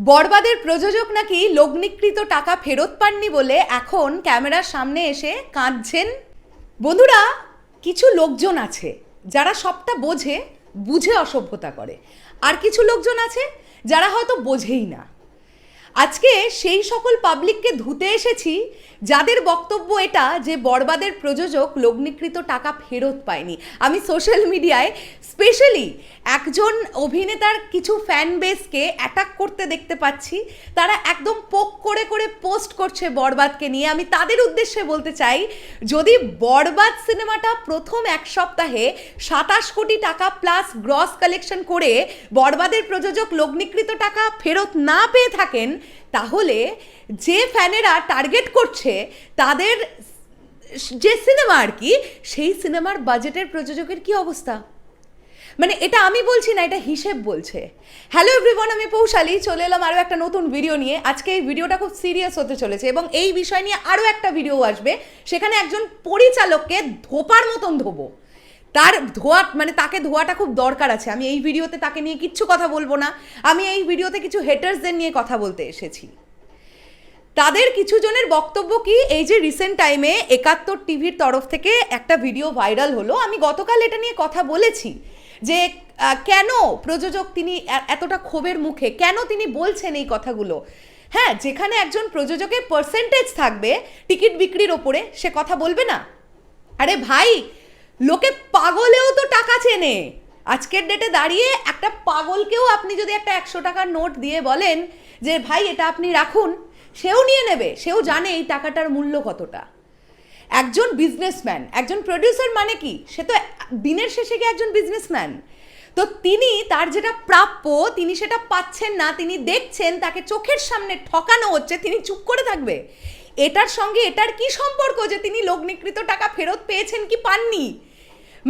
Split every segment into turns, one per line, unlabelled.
বরবাদের প্রযোজক নাকি লগ্নিকৃত টাকা ফেরত পাননি বলে এখন ক্যামেরার সামনে এসে কাঁদছেন? বন্ধুরা, কিছু লোকজন আছে যারা সবটা বোঝে, বুঝে অসভ্যতা করে। আর কিছু লোকজন আছে যারা হয়তো বোঝেই না। আজকে সেই সকল পাবলিককে ধুতে এসেছি, যাদের বক্তব্য এটা যে বরবাদের প্রযোজক লগ্নিকৃত টাকা ফেরত পায়নি। আমি সোশ্যাল মিডিয়ায় স্পেশালি একজন অভিনেতার কিছু ফ্যান বেসকে অ্যাটাক করতে দেখতে পাচ্ছি। তারা একদম পোক করে করে পোস্ট করছে বরবাদকে নিয়ে। আমি তাদের উদ্দেশ্যে বলতে চাই, যদি বরবাদ সিনেমাটা প্রথম এক সপ্তাহে সাতাশ কোটি টাকা প্লাস গ্রস কালেকশন করে বরবাদের প্রযোজক লগ্নিকৃত টাকা ফেরত না পেয়ে থাকেন তাহলে যে ফ্যানেরা টার্গেট করছে তাদের যে সিনেমা আর কি, সেই সিনেমার বাজেটের প্রযোজকের কি অবস্থা? মানে এটা আমি বলছি না, এটা হিসেব বলছে। হ্যালো এভরিওয়ান আমি পৌশালী, চলে এলাম আরও একটা নতুন ভিডিও নিয়ে। আজকে এই ভিডিওটা খুব সিরিয়াস হতে চলেছে এবং এই বিষয় নিয়ে আরও একটা ভিডিও আসবে। সেখানে একজন পরিচালককে ধোপার মতন ধোবো। তার ধোয়া মানে তাকে ধোয়াটা খুব দরকার আছে। আমি এই ভিডিওতে তাকে নিয়ে কিচ্ছু কথা বলব না। আমি এই ভিডিওতে কিছু হেটার্সদের নিয়ে কথা বলতে এসেছি। তাদের কিছু জনের বক্তব্য কি? এই যে রিসেন্ট টাইমে একাত্তর টিভির তরফ থেকে একটা ভিডিও ভাইরাল হলো। আমি গতকাল এটা নিয়ে কথা বলেছি যে কেন প্রযোজক তিনি এতটা ক্ষোভের মুখে, কেন তিনি বলছেন এই কথাগুলো? হ্যাঁ যেখানে একজন প্রযোজকের পার্সেন্টেজ থাকবে টিকিট বিক্রির ওপরে, সে কথা বলবে না? আরে ভাই লোকে পাগলেও তো টাকা চেনে। আজকের ডেটে দাঁড়িয়ে একটা পাগলকেও আপনি যদি একটা একশো টাকার নোট দিয়ে বলেন যে, ভাই, এটা আপনি রাখুন। সেও নিয়ে নেবে, সেও জানে এই টাকাটার মূল্য কতটা। একজন বিজনেসম্যান একজন প্রডিউসার মানে কি? সে তো দিনের শেষে গিয়ে একজন বিজনেসম্যান তো তিনি তার যেটা প্রাপ্য, তিনি সেটা পাচ্ছেন না, তিনি দেখছেন, তাকে চোখের সামনে ঠকানো হচ্ছে, তিনি চুপ করে থাকবে। এটার সঙ্গে এটার কি সম্পর্ক যে, তিনি লগ্নিকৃত টাকা ফেরত পেয়েছেন কি পাননি?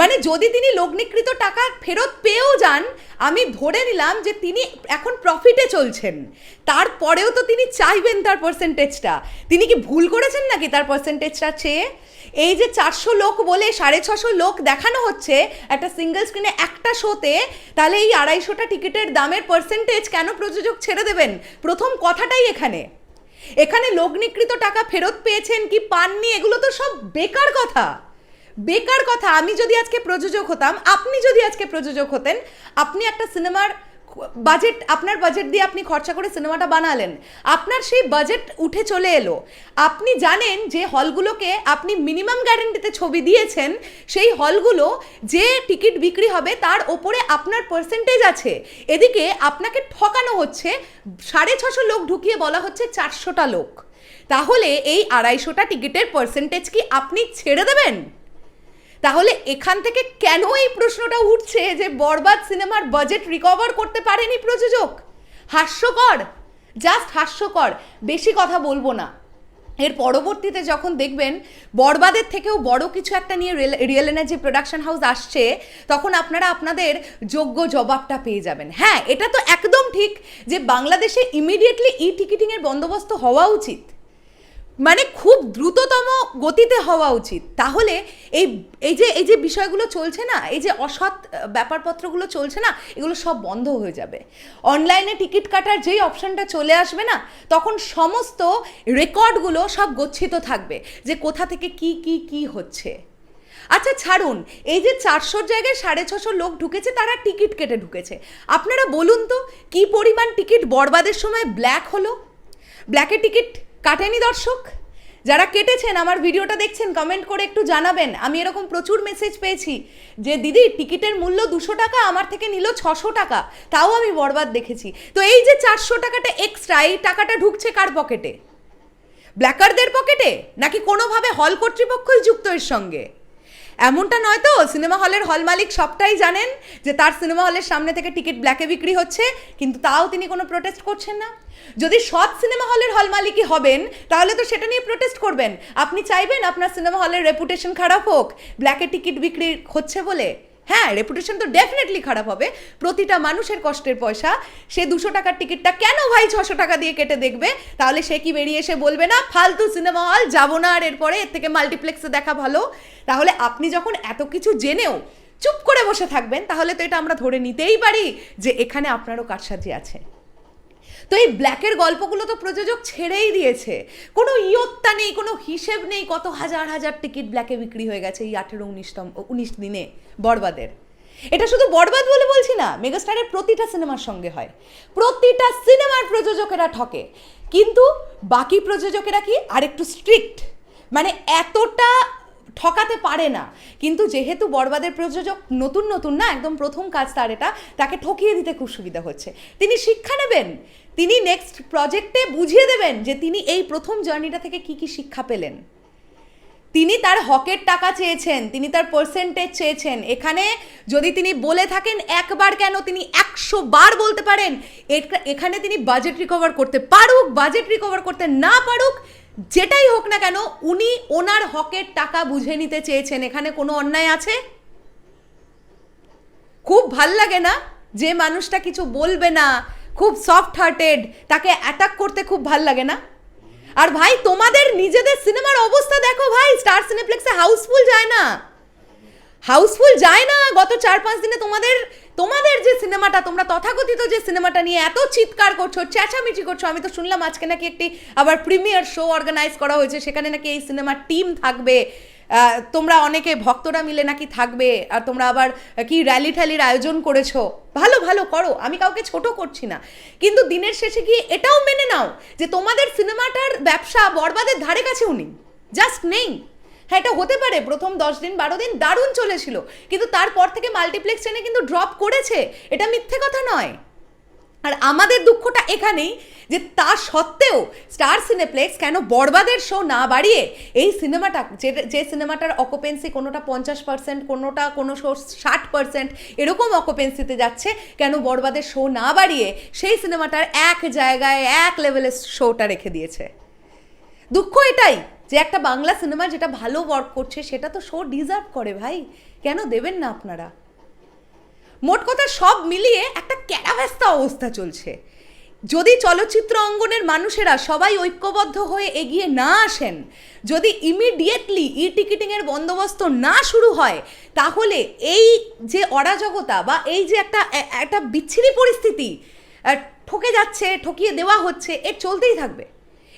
মানে যদি তিনি লগ্নিকৃত টাকা ফেরত পেয়েও যান, আমি ধরে নিলাম যে তিনি এখন প্রফিটে চলছেন। তারপরেও তো তিনি চাইবেন তার পার্সেন্টেজটা তিনি কি ভুল করেছেন নাকি তার পার্সেন্টেজটা চেয়ে? এই যে চারশো লোক বলে সাড়ে ছশো লোক দেখানো হচ্ছে একটা সিঙ্গেল স্ক্রিনে একটা শোতে তাহলে এই আড়াইশোটা টিকিটের দামের পার্সেন্টেজ কেন প্রযোজক ছেড়ে দেবেন? প্রথম কথাটাই এখানে। এখানে লগ্নিকৃত টাকা ফেরত পেয়েছেন কি পাননি? এগুলো তো সব বেকার কথা। বেকার কথা, আমি যদি আজকে প্রযোজক হতাম, আপনি যদি আজকে প্রযোজক হতেন, আপনি একটা সিনেমার বাজেট, আপনার বাজেট দিয়ে আপনি খরচা করে সিনেমাটা বানালেন, আপনার সেই বাজেট উঠে চলে এলো। আপনি জানেন যে হলগুলোকে আপনি মিনিমাম গ্যারেন্টিতে ছবি দিয়েছেন, সেই হলগুলো যে টিকিট বিক্রি হবে তার ওপরে আপনার পার্সেন্টেজ আছে। এদিকে আপনাকে ঠকানো হচ্ছে, সাড়ে ছশো লোক ঢুকিয়ে বলা হচ্ছে চারশোটা লোক। তাহলে এই আড়াইশোটা টিকিটের পার্সেন্টেজ কি আপনি ছেড়ে দেবেন? তাহলে এখান থেকে কেন এই প্রশ্নটা উঠছে যে বরবাদ সিনেমার বাজেট রিকভার করতে পারেনি প্রযোজক? হাস্যকর জাস্ট হাস্যকর, বেশি কথা বলব না। এর পরবর্তীতে যখন দেখবেন বরবাদের থেকেও বড় কিছু একটা নিয়ে রিয়েল এনার্জি প্রোডাকশন হাউস আসছে, তখন আপনারা আপনাদের যোগ্য জবাবটা পেয়ে যাবেন। হ্যাঁ এটা তো একদম ঠিক যে বাংলাদেশে ইমিডিয়েটলি ই টিকিটিংয়ের বন্দোবস্ত হওয়া উচিত। মানে খুব দ্রুততম গতিতে হওয়া উচিত। তাহলে এই এই যে এই যে বিষয়গুলো চলছে না, এই যে অসৎ ব্যাপারপত্রগুলো চলছে না, এগুলো সব বন্ধ হয়ে যাবে। অনলাইনে টিকিট কাটার যেই অপশানটা চলে আসবে না, তখন সমস্ত রেকর্ডগুলো সব গচ্ছিত থাকবে যে কোথা থেকে কি কি কি হচ্ছে। আচ্ছা ছাড়ুন, এই যে চারশোর জায়গায় সাড়ে ছশো লোক ঢুকেছে, তারা টিকিট কেটে ঢুকেছে। আপনারা বলুন তো, কি পরিমাণ টিকিট বরবাদের সময় ব্ল্যাক হলো? ব্ল্যাকে টিকিট কাটেনি দর্শক? যারা কেটেছেন, আমার ভিডিওটা দেখছেন কমেন্ট করে একটু জানাবেন। আমি এরকম প্রচুর মেসেজ পেয়েছি যে, দিদি, টিকিটের মূল্য দুশো টাকা, আমার থেকে নিল ছশো টাকা। তাও আমি বরবাদ দেখেছি। তো এই যে চারশো টাকাটা এক্সট্রা এই টাকাটা ঢুকছে কার পকেটে ব্ল্যাকারদের পকেটে নাকি কোনোভাবে হল কর্তৃপক্ষই যুক্ত এর সঙ্গে? এমনটা নয় তো, সিনেমা হলের হল মালিক সবটাই জানেন যে তার সিনেমা হলের সামনে থেকে টিকিট ব্ল্যাকে বিক্রি হচ্ছে, কিন্তু তাও তিনি কোনো প্রোটেস্ট করছেন না। যদি সব সিনেমা হলের হল মালিকই হবেন, তাহলে তো সেটা নিয়ে প্রোটেস্ট করবেন। আপনি চাইবেন আপনার সিনেমা হলের রেপুটেশন খারাপ হোক ব্ল্যাকে টিকিট বিক্রি হচ্ছে বলে। হ্যাঁ রেপুটেশন তো ডেফিনেটলি খারাপ হবে। প্রতিটা মানুষের কষ্টের পয়সা। সে দুশো টাকার টিকিটটা কেন ভাই ছশো টাকা দিয়ে কেটে দেখবে? তাহলে সে কি বেরিয়ে এসে বলবে, না, ফালতু সিনেমা হল যাব না আর এরপরে, এর থেকে মাল্টিপ্লেক্সে দেখা ভালো। তাহলে আপনি যখন এত কিছু জেনেও চুপ করে বসে থাকবেন, তাহলে তো এটা আমরা ধরে নিতেই পারি যে এখানে আপনারও কারসাজি আছে। তো এই ব্ল্যাকের গল্পগুলো তো প্রযোজক ছেড়েই দিয়েছে। কোনো ইয়ত্তা নেই, কোনো হিসেব নেই কত হাজার হাজার টিকিট ব্ল্যাকে বিক্রি হয়ে গেছে এই আঠেরো, উনিশতম, উনিশ দিনে বরবাদের। এটা শুধু বরবাদ বলে বলছি না, মেগাস্টারের প্রতিটা সিনেমার সঙ্গে হয়। প্রতিটা সিনেমার প্রযোজকেরা ঠকে। কিন্তু বাকি প্রযোজকেরা কি আরেকটু স্ট্রিক্ট মানে এতটা ঠকাতে পারে না। কিন্তু যেহেতু বরবাদের প্রযোজক নতুন নতুন না, একদম প্রথম কাজ তার এটা, তাকে ঠকিয়ে দিতে খুব সুবিধা হচ্ছে। তিনি শিক্ষা নেবেন। তিনি নেক্সট প্রজেক্টে বুঝিয়ে দেবেন যে তিনি এই প্রথম জার্নিটা থেকে কি কি শিক্ষা পেলেন। তিনি তার হকের টাকা চেয়েছেন, তিনি তার পার্সেন্টেজ চেয়েছেন। এখানে যদি তিনি বলে থাকেন একবার কেন তিনি একশো বার বলতে পারেন এখানে তিনি বাজেট রিকভার করতে পারুক বাজেট রিকভার করতে না পারুক, যেটাই হোক না কেন, উনি ওনার হকের টাকা বুঝে নিতে চেয়েছেন। এখানে কোনো অন্যায় আছে? খুব ভালো লাগে না যে মানুষটা কিছু বলবে না, খুব সফট হার্টেড তাকে অ্যাটাক করতে খুব ভালো লাগে না? আর ভাই, তোমাদের নিজেদের সিনেমার অবস্থা দেখো ভাই স্টার সিনেপ্লেক্সে হাউসফুল যায় না। হাউসফুল যায় না, গত চার পাঁচ দিনে তোমাদের তোমাদের যে সিনেমাটা, তোমরা তথাকথিত যে সিনেমাটা নিয়ে এত চিৎকার করছ, চেঁচামেচি করছ, আমি তো শুনলাম আজকে নাকি একটি আবার প্রিমিয়ার শো অর্গানাইজ করা হয়েছে, সেখানে নাকি এই সিনেমার টিম থাকবে। তোমরা অনেকে ভক্তরা মিলে নাকি থাকবে, আর তোমরা আবার কি র্যালি ট্যালির আয়োজন করেছ? ভালো ভালো, করো। আমি কাউকে ছোট করছি না। কিন্তু দিনের শেষে গিয়ে এটাও মেনে নাও যে তোমাদের সিনেমাটার ব্যবসা বরবাদের ধারে কাছেও নেই জাস্ট নেই। হ্যাঁ এটা হতে পারে, প্রথম দশ দিন, বারো দিন দারুণ চলেছিল, কিন্তু তারপর থেকে মাল্টিপ্লেক্স ট্রেনে কিন্তু ড্রপ করেছে। এটা মিথ্যে কথা নয়। আর আমাদের দুঃখটা এখানেই যে তা সত্ত্বেও স্টার সিনেপ্লেক্স কেন বরবাদের শো না বাড়িয়ে এই সিনেমাটা, যে যে সিনেমাটার অকুপেন্সি কোনোটা পঞ্চাশ পার্সেন্ট কোনোটা কোনো শো ষাট পার্সেন্ট এরকম অকুপেন্সিতে যাচ্ছে, কেন বরবাদের শো না বাড়িয়ে সেই সিনেমাটার এক জায়গায়, এক লেভেলের শোটা রেখে দিয়েছে। দুঃখ এটাই যে একটা বাংলা সিনেমা যেটা ভালো ওয়ার্ক করছে, সেটা তো শো ডিজার্ভ করে ভাই। কেন দেবেন না আপনারা? মোট কথা সব মিলিয়ে একটা ক্যারাভ্যাস্তা অবস্থা চলছে। যদি চলচ্চিত্র অঙ্গনের মানুষেরা সবাই ঐক্যবদ্ধ হয়ে এগিয়ে না আসেন, যদি ইমিডিয়েটলি ই টিকিটিংয়ের বন্দোবস্ত না শুরু হয়, তাহলে এই যে অরাজকতা বা এই যে একটা একটা বিচ্ছিরি পরিস্থিতি ঠকে যাচ্ছে, ঠকিয়ে দেওয়া হচ্ছে, এর চলতেই থাকবে।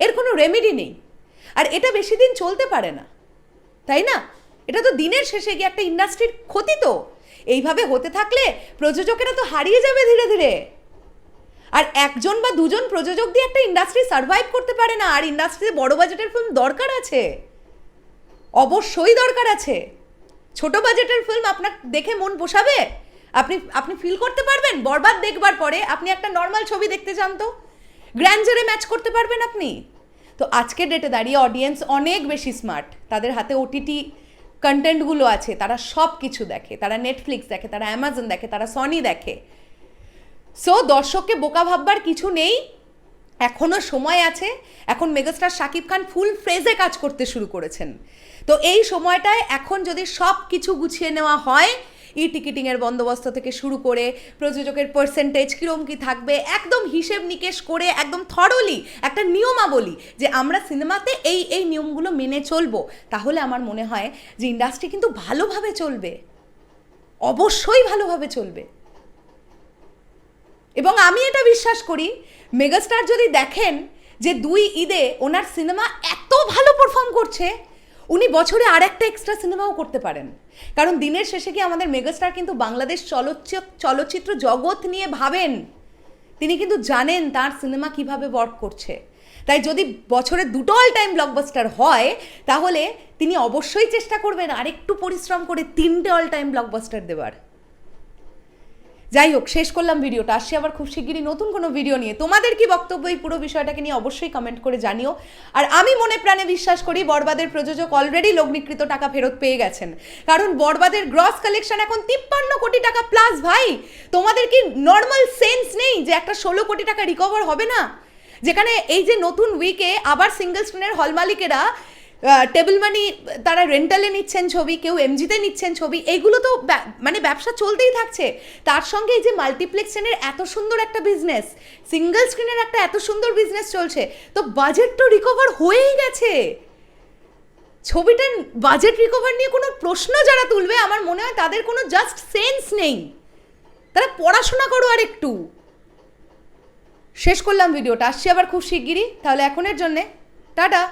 এর কোনো রেমেডি নেই। আর এটা বেশি দিন চলতে পারে না। তাই না? এটা তো দিনের শেষে গিয়ে একটা ইন্ডাস্ট্রির ক্ষতি তো। এইভাবে হতে থাকলে প্রযোজকেরা তো হারিয়ে যাবে ধীরে ধীরে। আর একজন বা দুজন প্রযোজক দিয়ে একটা ইন্ডাস্ট্রি সার্ভাইভ করতে পারে না, আর ইন্ডাস্ট্রিতে বড় বাজেটের ফিল্ম দরকার আছে। অবশ্যই দরকার আছে। ছোট বাজেটের ফিল্ম আপনার দেখে মন পোষাবে আপনি আপনি ফিল করতে পারবেন, বরবাদ দেখবার পরে আপনি একটা নর্মাল ছবি দেখতে চান তো। গ্র্যান্ডারে ম্যাচ করতে পারবেন আপনি। তো আজকের ডেটে দাঁড়িয়ে অডিয়েন্স অনেক বেশি স্মার্ট তাদের হাতে ওটিটি কন্টেন্টগুলো আছে, তারা সব কিছু দেখে, তারা নেটফ্লিক্স দেখে, তারা অ্যামাজন দেখে, তারা সনি দেখে। সো দর্শককে বোকা ভাববার কিছু নেই এখনও সময় আছে, এখন মেগাস্টার শাকিব খান ফুল ফ্রেজে কাজ করতে শুরু করেছেন। তো এই সময়টায় এখন যদি সব কিছু গুছিয়ে নেওয়া হয় ই টিকিটিংয়ের বন্দোবস্ত থেকে শুরু করে প্রযোজকের পার্সেন্টেজ কীরম কী থাকবে, একদম হিসেব নিকেশ করে, একদম থরলি একটা নিয়মাবলী যে আমরা সিনেমাতে এই এই নিয়মগুলো মেনে চলবো। তাহলে আমার মনে হয় যে ইন্ডাস্ট্রি কিন্তু ভালোভাবে চলবে। অবশ্যই ভালোভাবে চলবে। এবং আমি এটা বিশ্বাস করি, মেগাস্টার যদি দেখেন যে দুই ঈদে ওনার সিনেমা এত ভালো পারফর্ম করছে উনি বছরে আর একটা এক্সট্রা সিনেমাও করতে পারেন। কারণ দিনের শেষে কি আমাদের মেগাস্টার কিন্তু বাংলাদেশ চলচ্চিত্র চলচ্চিত্র জগৎ নিয়ে ভাবেন। তিনি কিন্তু জানেন তার সিনেমা কীভাবে ওয়ার্ক করছে। তাই যদি বছরে দুটো অল টাইম ব্লকবাস্টার হয়, তাহলে তিনি অবশ্যই চেষ্টা করবেন আরেকটু পরিশ্রম করে তিনটে অল টাইম ব্লকবাস্টার দেওয়ার যাই হোক, শেষ করলাম ভিডিওটা। আসছি আবার খুব শিগগিরই নতুন কোনো ভিডিও নিয়ে। তোমাদের কি বক্তব্য এই পুরো বিষয়টাকে নিয়ে অবশ্যই কমেন্ট করে জানিও। আর আমি মনে প্রাণে বিশ্বাস করি বরবাদের প্রযোজক অলরেডি লগ্নিকৃত টাকা ফেরত পেয়ে গেছেন। কারণ বরবাদের গ্রস কালেকশন এখন তিপ্পান্ন কোটি টাকা প্লাস ভাই। তোমাদের কি নর্মাল সেন্স নেই যে একটা ষোলো কোটি টাকা রিকভার হবে না? যেখানে এই যে নতুন উইকে আবার সিঙ্গেল স্ক্রিনের হল মালিকেরা টেবিল মানি তারা রেন্টালে নিচ্ছেন ছবি, কেউ এমজিতে নিচ্ছেন ছবি এইগুলো তো মানে ব্যবসা চলতেই থাকছে। তার সঙ্গে এই যে মাল্টিপ্লেক্সেনের এত সুন্দর একটা বিজনেস সিঙ্গেল স্ক্রিনের একটা এত সুন্দর বিজনেস চলছে, তো বাজেট তো রিকভার হয়েই গেছে। ছবিটার বাজেট রিকভার নিয়ে কোনো প্রশ্ন যারা তুলবে, আমার মনে হয় তাদের কোনো জাস্ট সেন্স নেই। তারা পড়াশোনা করো আর একটু শেষ করলাম ভিডিওটা, আসছি আবার খুব শিগগিরই, তাহলে এখনের জন্যে, টাটা।